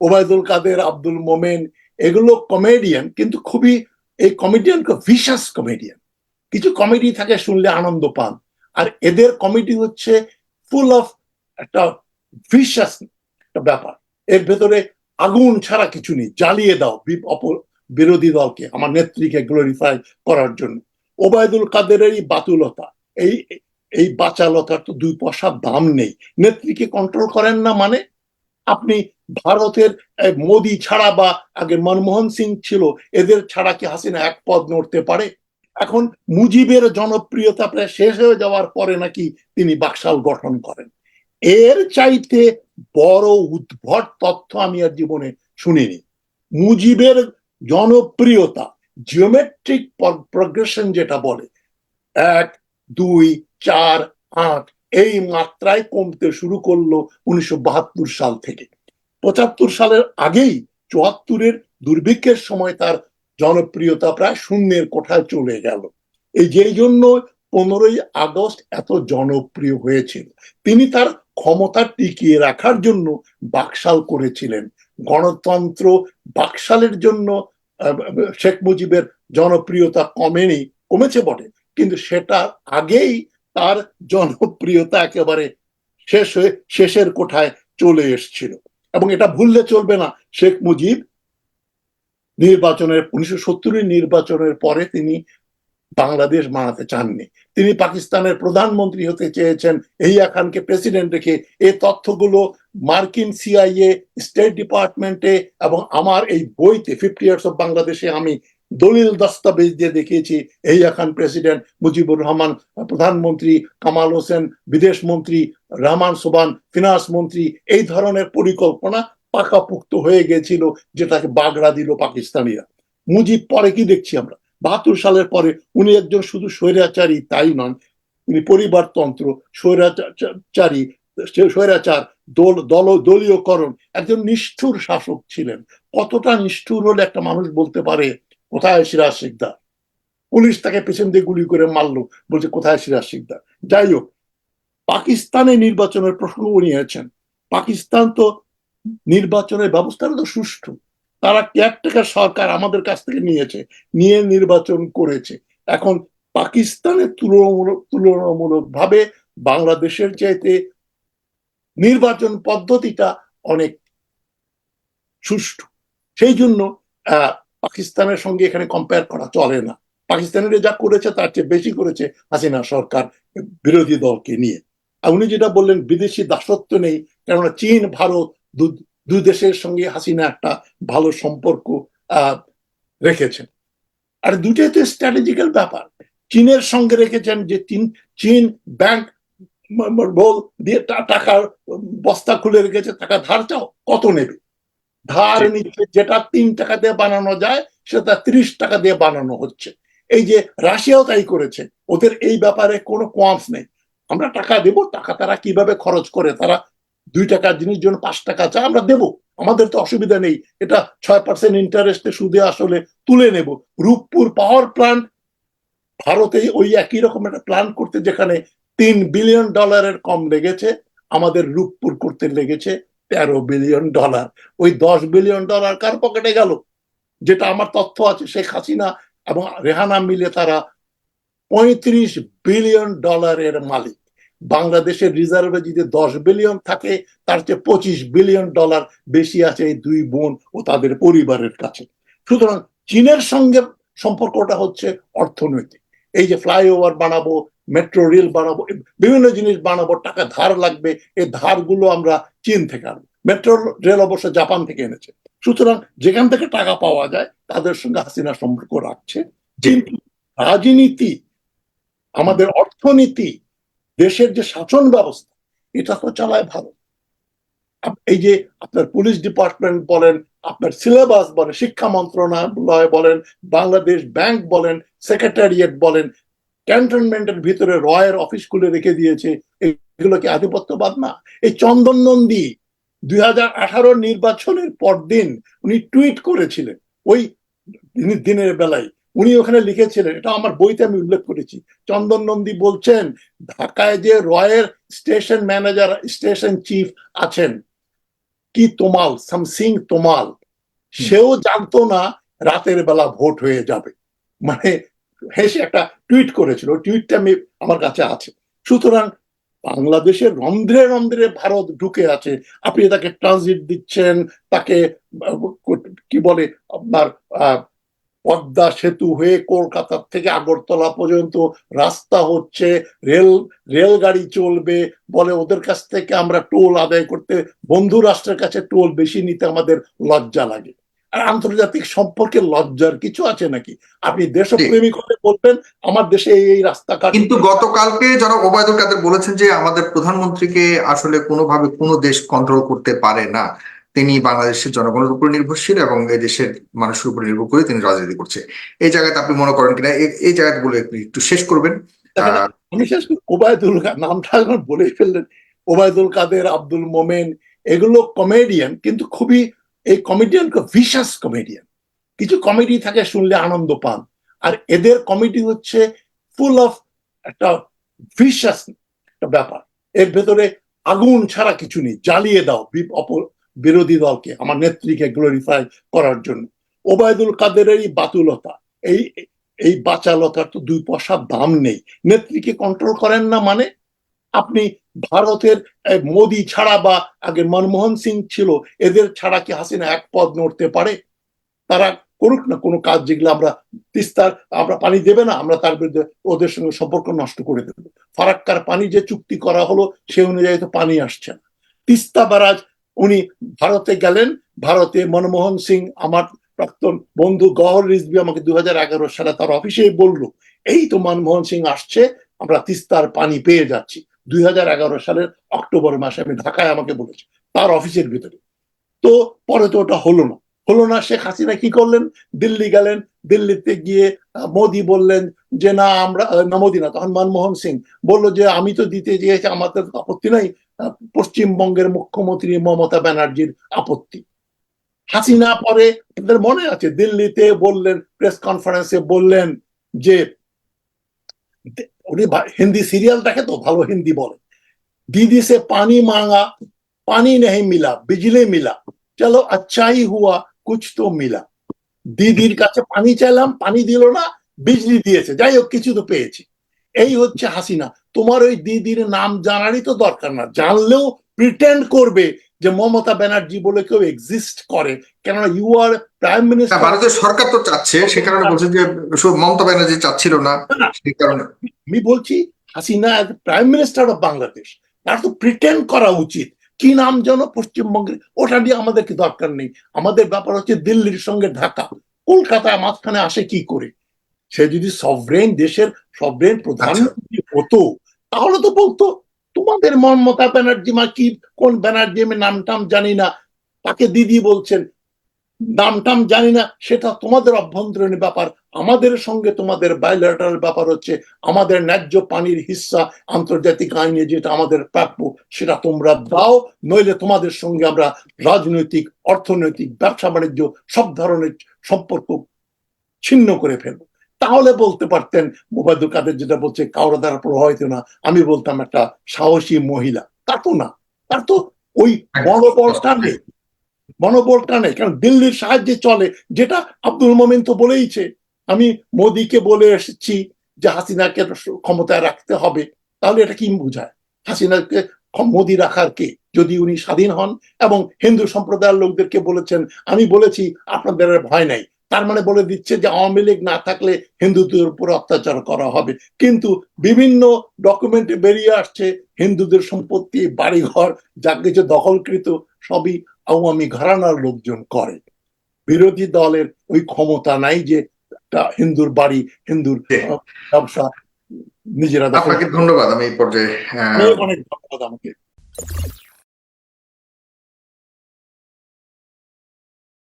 ওবায়দুল কাদের, আব্দুল মোমেন, এগুলো কমেডিয়ান কিন্তু খুবই এই কমেডিয়ান ভিশাস কমেডিয়ান কিছু কমেডি থাকে শুনলে আনন্দ পান। আর এদের কমেডি হচ্ছে ফুল অফ একটা ভিশাস একটা ব্যাপার। এর ভেতরে আগুন ছাড়া কিছু নেই, জ্বালিয়ে দাও বিরোধী দলকে, আমার নেত্রীকে গ্লোরিফাই করার জন্য। ওবায়দুল কাদেরের এই বাতুলতা, এই এই বাচালতার তো দুই পয়সার দাম নেই। নেত্রীকে কন্ট্রোল করেন না মানে আপনি ভারতের মোদি ছাড়া বা আগে মনমোহন সিং ছিল, এদের ছাড়া কি হাসিনা এক পদ নড়তে পারে? এখন মুজিবের জনপ্রিয়তা প্রায় শেষ হয়ে যাওয়ার পরে নাকি তিনি বাকশাল গঠন করেন। এর চাইতে বড় উদ্ভট তথ্য আমি আর জীবনে শুনিনি। মুজিবের জনপ্রিয়তা জিওমেট্রিক প্রগ্রেশন যেটা বলে, এক, দুই, চার, আট এই মাত্রায় কমতে শুরু করল উনিশশো বাহাত্তর সাল থেকে। পঁচাত্তর সালের আগেই চুয়াত্তরের দুর্ভিক্ষের সময় তার জনপ্রিয়তা প্রায় শূন্যের কোঠায় চলে গেল। এই যেই জন্য পনেরোই আগস্ট এত জনপ্রিয় হয়েছিল। তিনি তার ক্ষমতা টিকিয়ে রাখার জন্য বাকশাল করেছিলেন। গণতন্ত্র বাকশালের জন্য শেখ মুজিবের জনপ্রিয়তা কমেনি, কমেছে বটে। কিন্তু সেটা আগেই তার জনপ্রিয়তা একেবারে শেষ হয়ে, শেষের কোঠায় চলে এসেছিল। এবং এটা ভুললে চলবে না। শেখ মুজিব নির্বাচনের, উনিশশো নির্বাচনের পরে তিনি বাংলাদেশ মানাতে চাননি। তিনি পাকিস্তানের প্রধানমন্ত্রী হতে চেয়েছেন। এইয়া খানকে প্রেসিডেন্ট রেখে এই তথ্যগুলো মার্কিন সিআইএ স্টেট ডিপার্টমেন্টে এবং আমার এই বইতে, ফিফটি ইয়ার্স অফ বাংলাদেশে আমি দলিল দস্তাবেজ দিয়ে দেখিয়েছি এইয়া খান প্রেসিডেন্ট মুজিবুর রহমান, প্রধানমন্ত্রী কামাল হোসেন, বিদেশ মন্ত্রী রহমান সোবান ফিনান্স মন্ত্রী, এই ধরনের পরিকল্পনা পাকাপুক্ত হয়ে গেছিল যেটাকে বাগড়া দিল পাকিস্তানিরা। মুজিব পরে কি দেখছি আমরা? বাহাত্তর সালের পরে উনি একজন শুধু স্বৈরাচারী, তাই নন তিনি পরিবারতন্ত্র, স্বৈরাচারী, স্বৈরাচার, দল দল, দলীয়করণ, একজন নিষ্ঠুর শাসক ছিলেন। কতটা নিষ্ঠুর হলে একটা মানুষ বলতে পারে কোথায় সিরাজ শিকদার? পুলিশ তাকে পেছন দিয়ে গুলি করে মারলো, বলছে, কোথায় সিরাজ শিকদার? যাই হোক, পাকিস্তানে নির্বাচনের প্রসঙ্গ নিয়েছেন পাকিস্তান তো নির্বাচনের ব্যবস্থাটা তো সুষ্ঠু। তারা কেয়ারটেকার সরকার আমাদের কাছ থেকে নিয়েছে, নিয়ে নির্বাচন করেছে। এখন পাকিস্তানের তুলনামূলক ভাবে বাংলাদেশের চাইতে নির্বাচন পদ্ধতিটা অনেক সুষ্ঠু। সেই জন্য পাকিস্তানের সঙ্গে এখানে কম্পেয়ার করা চলে না। পাকিস্তানের যা করেছে, তার চেয়ে বেশি করেছে হাসিনা সরকার বিরোধী দলকে নিয়ে। আর উনি যেটা বললেন, বিদেশি দাসত্ব নেই, কেননা চীন, ভারত দু- দেশের সঙ্গে হাসিনা একটা ভালো সম্পর্ক রেখেছেন। আর দুটাই তো স্ট্র্যাটেজিক্যাল ব্যাপার। চীনের সঙ্গে রেখেছেন যে চীন চীন ব্যাংক বল দিয়ে টাকার বস্তা খুলে রেখেছে, টাকা ধার চাও, কত নেবে? ধার নিচ্ছে যেটা তিন টাকা দিয়ে বানানো যায় সেটা ত্রিশ টাকা দিয়ে বানানো হচ্ছে। এই যে রাশিয়াও তাই করেছে ওদের এই ব্যাপারে কোনো কোয়ামস নেই। আমরা টাকা দেব টাকা তারা কীভাবে খরচ করে? তারা দুই টাকার জিনিস জন্য পাঁচ টাকা চায় আমরা দেব। আমাদের তো অসুবিধা নেই এটা ছয় পার্সেন্ট ইন্টারেস্টে সুদে আসলে তুলে নেব। রূপপুর পাওয়ার প্ল্যান্ট ভারতে ওই একই রকম একটা প্ল্যান করতে যেখানে তিন বিলিয়ন ডলারের কম লেগেছে আমাদের রূপপুর করতে লেগেছে। তেরো বিলিয়ন ডলার। ওই দশ বিলিয়ন ডলার কার পকেটে গেল? যেটা আমার তথ্য আছে, শেখ হাসিনা এবং রেহানা মিলে তারা পঁয়ত্রিশ বিলিয়ন ডলারের মালিক। বাংলাদেশের রিজার্ভে যদি দশ বিলিয়ন থাকে, তার চেয়ে পঁচিশ বিলিয়ন ডলার বেশি আছে এই দুই বোন ও তাদের পরিবারের কাছে। সুতরাং চীনের সঙ্গে সম্পর্কটা হচ্ছে অর্থনৈতিক। এই যে ফ্লাইওভার বানাবো মেট্রো রেল বানাবো, বিভিন্ন জিনিস বানাবো, টাকা ধার লাগবে, এই ধারগুলো আমরা চীন থেকে আনব। মেট্রো রেল অবশ্য জাপান থেকে এনেছে। সুতরাং যেখান থেকে টাকা পাওয়া যায়, তাদের সঙ্গে হাসিনা সম্পর্ক রাখছে। কিন্তু রাজনীতি, আমাদের অর্থনীতি, দেশের যে শাসন ব্যবস্থা, এটা তো চালায় ভালো। এই যে আপনার পুলিশ ডিপার্টমেন্ট বলেন, আপনার সিলেবাস বলেন, শিক্ষা মন্ত্রণালয় বলেন, বাংলাদেশ ব্যাংক বলেন, সেক্রেটারিয়েট বলেন ক্যান্টনমেন্টের ভিতরে রয়ের অফিস খুলে রেখে দিয়েছে এগুলো কি আধিপত্যবাদ না। এই চন্দন নন্দী দুই হাজার আঠারো নির্বাচনের পরদিন উনি টুইট করেছিলেন ওই দিনের বেলায়। উনি ওখানে লিখেছিলেন এটা আমার বইতে আমি উল্লেখ করেছি চন্দন নন্দী বলছেন ঢাকায় যে রয়ের স্টেশন ম্যানেজার স্টেশন চিফ আছেন কি তোমাল সামসিং তোমাল সেও জানতো না রাতের বেলা ভোট হয়ে যাবে। মানে হেসে একটা টুইট করেছিল। টুইটটা আমি, আমার কাছে আছে। সুতরাং বাংলাদেশের রন্ধ্রে রন্ধ্রে ভারত ঢুকে আছে। আপনি তাকে ট্রানজিট দিচ্ছেন, তাকে, কি বলে, আপনার পদ্মা সেতু হয়ে কলকাতার থেকে আগরতলা পর্যন্ত রাস্তা হচ্ছে, রেল, রেলগাড়ি চলবে বলে ওদের কাছ থেকে আমরা টোল আদায় করতে, বন্ধু রাষ্ট্রের কাছে টোল বেশি নিতে আমাদের লজ্জা লাগে। আর আন্তর্জাতিক সম্পর্কে লজ্জার কিছু আছে নাকি? আপনি দেশপ্রেমিক হলে বলবেন আমার দেশে এই রাস্তাঘাট কিন্তু গতকালকে জনাব ওবায়দুল কাদের বলেছেন যে আমাদের প্রধানমন্ত্রীকে আসলে কোনোভাবে কোনো দেশ কন্ট্রোল করতে পারে না। তিনি বাংলাদেশের জনগণের উপর নির্ভরশীল এবং এই দেশের মানুষের উপর নির্ভর করে তিনি রাজনীতি করছে। এই জায়গাতে আপনি মনে করেন কিনা? এই- এই জায়গাতে বলে একটু- শেষ করবেন। আমি শেষ করি, ওবায়দুল নামটা বলেই ফেললেন। ওবায়দুল কাদের আব্দুল মোমেন এগুলো কমেডিয়ান কিন্তু খুবই এই কমেডিয়ান ভিশাস কমেডিয়ান কিছু কমেডি থাকে শুনলে আনন্দ পান। আর এদের কমেডি হচ্ছে ফুল অফ একটা ভিশাস একটা ব্যাপার। এর ভেতরে আগুন ছাড়া কিছু নেই, জ্বালিয়ে দাও বিরোধী দলকে, আমার নেত্রীকে গ্লোরিফাই করার জন্য। ওবায়দুল কাদেরের এই বাতুলতা, এই এই বাচালতার তো দুই পয়সার দাম নেই। নেত্রীকে কন্ট্রোল করেন না মানে আপনি ভারতের মোদি ছাড়া বা আগে মনমোহন সিং ছিল, এদের ছাড়া কি হাসিনা এক পদ নড়তে পারে? তারা করুক না কোনো কাজ যেগুলো আমরা তিস্তার, আমরা পানি দেবে না, আমরা তার বিরুদ্ধে ওদের সঙ্গে সম্পর্ক নষ্ট করে দেব। ফারাক্কার পানি যে চুক্তি করা হলো, সে অনুযায়ী তো পানি আসছে না। তিস্তা বারাজ, উনি ভারতে গেলেন, ভারতে মনমোহন সিং, আমার প্রাক্তন বন্ধু গহর রিজবি আমাকে দু হাজার এগারো সালে তার অফিসে বলল, এই তো মনমোহন সিং আসছে, আমরা তিস্তার পানি পেয়ে যাচ্ছি। দুই হাজার এগারো সালের অক্টোবর মাসে আমি ঢাকায় আমাকে বলেছি, তার অফিসের ভিতরে। তো পরে তো ওটা হলো না। হলো না, শেখ হাসিনা কি করলেন? দিল্লি গেলেন, দিল্লিতে গিয়ে মোদি বললেন যে, না, আমরা না, মোদি না, তখন মনমোহন সিং বলল যে, আমি তো দিতে চেয়েছি আমাদের আপত্তি নাই পশ্চিমবঙ্গের মুখ্যমন্ত্রী মমতা ব্যানার্জির আপত্তি। হাসিনা পরে আপনাদের মনে আছে, দিল্লিতে বললেন, প্রেস কনফারেন্সে বললেন যে উনি হিন্দি সিরিয়াল দেখে তো ভালো হিন্দি বলে। দিদি সে পানি মাঙা, পানি নেই মিলা, বিজলি মিলা। চলো আচ্ছাই হুয়া, কুছ তো মিলা। দিদির কাছে পানি চাইলাম, পানি দিল না, বিজলি দিয়েছে। যাই হোক, কিছু তো পেয়েছি। এই হচ্ছে হাসিনা। তোমার ওই দিদির নাম জানারই তো দরকার না। জানলেও প্রিটেন্ড করবে যে মমতা ব্যানার্জি বলে কেউ এক্সিস্ট করে কেননা ইউ আর প্রাইম মিনিস্টার ভারতের সরকার তো চাচ্ছে সে কারণে বলছে যে মমতা ব্যানার্জি চাচ্ছিল না সেই কারণে। আমি বলছি Hasina prime minister of Bangladesh তার তো প্রিটেন্ড করা উচিত কি নাম যেন পশ্চিমবঙ্গের ওটা নিয়ে আমাদের কি দরকার নেই। আমাদের ব্যাপার হচ্ছে দিল্লির সঙ্গে ঢাকা কলকাতায় মাঝখানে আসে কি করে? সে যদি সভরেন দেশের সভরেন প্রধানমন্ত্রী হতো তাহলে তো বলতো তোমাদের মমতা ব্যানার্জি মা কি, কোন ব্যানার্জি আমি নাম টাম জানি না। তাকে দিদি বলছেন, নাম টাম জানি না, সেটা তোমাদের অভ্যন্তরীণ ব্যাপার। আমাদের সঙ্গে তোমাদের বায়োলেটারাল ব্যাপার হচ্ছে, আমাদের ন্যায্য পানির হিস্সা আন্তর্জাতিক আইনে যেটা আমাদের প্রাপ্য, সেটা তোমরা দাও, নইলে তোমাদের সঙ্গে আমরা রাজনৈতিক, অর্থনৈতিক ব্যবসা বাণিজ্য সব ধরনের সম্পর্ক ছিন্ন করে ফেলব। তাহলে বলতে পারতেন মোবাইদুল কাদের যেটা বলছে, কারও দ্বারা প্রভাবিত না। আমি বলতাম একটা সাহসী মহিলা। তা তো না। তার তো ওই মনোবলটা নেই। মনোবলটা নেই। কারণ দিল্লির সাহায্যে চলে, যেটা আব্দুল মোমিন তো বলেইছে। আমি মোদিকে বলে এসেছি যে হাসিনাকে ক্ষমতায় রাখতে হবে। তাহলে এটা কি বোঝায়? হাসিনাকে মোদি রাখার কে? যদি উনি স্বাধীন হন এবং হিন্দু সম্প্রদায়ের লোকদেরকে বলেছেন, আমি বলেছি, আপনাদের ভয় নাই। তার মানে বলে দিচ্ছে যে আওয়ামী লীগ না থাকলে হিন্দুদের উপর অত্যাচার করা হবে। কিন্তু বিভিন্ন ডকুমেন্টে বেরিয়ে আসছে হিন্দুদের সম্পত্তি বাড়িঘর যা কিছু দখলকৃত সবই আওয়ামী ঘরানার লোকজন করে। বিরোধী দলের ওই ক্ষমতা নাই যে হিন্দুর বাড়ি হিন্দুর ব্যবসা নিজেরা আপনাকে ধন্যবাদ আমি এই পর্যায়ে অনেক ধন্যবাদ আমাকে।